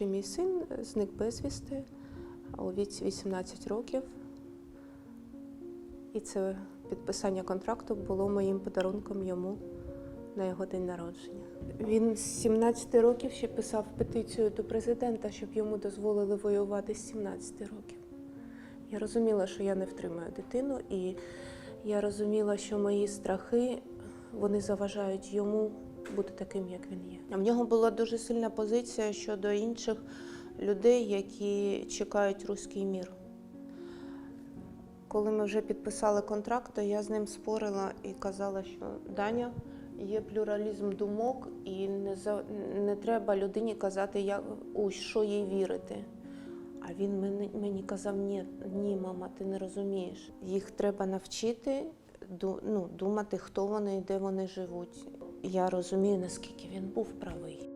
Старший мій син зник безвісти у віці 18 років. І це підписання контракту було моїм подарунком йому на його день народження. Він з 17 років ще писав петицію до президента, щоб йому дозволили воювати з 17 років. Я розуміла, що я не втримаю дитину, і я розуміла, що мої страхи вони заважають йому бути таким, як він є. В нього була дуже сильна позиція щодо інших людей, які чекають руський мір. Коли ми вже підписали контракт, то я з ним спорила і казала, що Даня, є плюралізм думок, і не, за, не треба людині казати, як, у що їй вірити. А він мені, мені казав: ні, ні, мама, ти не розумієш. Їх треба навчити ну, думати, хто вони і де вони живуть. Я розумію, наскільки він був правий.